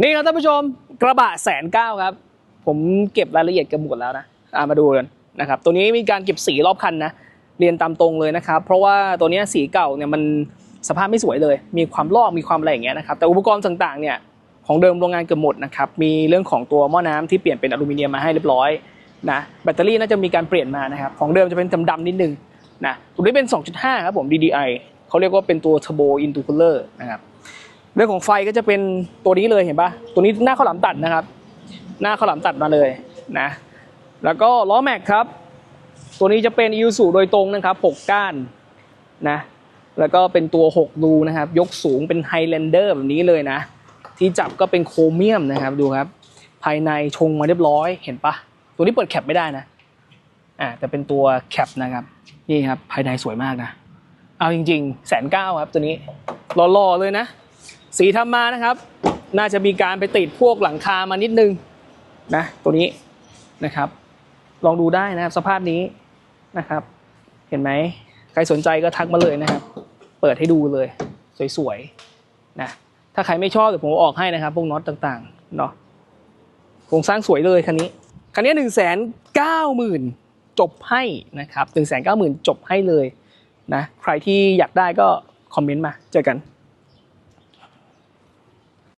นี่ครับท่านผู้ชมกระบะแสนเก้าครับ ผมเก็บรายละเอียดกันหมดแล้วนะอ่ามาดูกันนะครับตัวนี้มีการเก็บสีรอบคันนะเรียนตามตรงเลยนะครับ เพราะว่าตัวนี้สีเก่าเนี่ยมันสภาพไม่สวยเลย มีความลอกมีความอะไรอย่างเงี้ยนะครับแต่อุปกรณ์ต่างๆเนี่ยของเดิมโรงงานเกือบหมดนะครับมีเรื่องของตัวหม้อน้ำที่เปลี่ยนเป็นอลูมิเนียมมาให้เรียบร้อยนะแบตเตอรี่น่าจะมีการเปลี่ยนมานะครับของเดิมจะเป็นดำๆนิดนึงนะตัวนี้เป็น 2.5 ครับผม DDI เขาเรียกว่าเป็นตัว Turbo Intercooler นะครับ เรื่องของไฟก็จะเป็นตัวนี้เลยเห็นปะตัวนี้หน้าข้าวหลามตัดนะครับ หน้าข้าวหลามตัดมาเลยนะ แล้วก็ล้อแม็กครับ ตัวนี้จะเป็นอิ s u โดยตรงนะครับ6ก้านนะ แล้วก็เป็นตัว6รูนะครับ ยกสูงเป็นไฮแลนเดอร์แบบนี้เลยนะ ที่จับก็เป็นโครเมียมนะครับดูครับ ภายในชงมาเรียบร้อยเห็นปะตัวนี้เปิดแคปไม่ได้นะอ่าแต่เป็นตัวแคปนะครับนี่ครับภายในสวยมากนะ เอาจริงๆแสนเก้าครับตัวนี้หล่อๆเลยนะ สีทำมานะครับ น่าจะมีการไปติดพวกหลังคามานิดนึงนะตัวนี้นะครับ ลองดูได้นะครับสภาพนี้นะครับ เห็นไหมใครสนใจก็ทักมาเลยนะครับ เปิดให้ดูเลย สวยๆนะถ้าใครไม่ชอบเดี๋ยวผมเอาออกให้นะครับ พวกน็อตต่างๆเนาะโครงสร้างสวยเลยคันนี้คันนี้หนึ่งแสนเก้าหมื่นจบให้นะครับหนึ่งแสนเก้าหมื่นจบให้เลยนะใครที่อยากได้ก็คอมเมนต์มาเจอกัน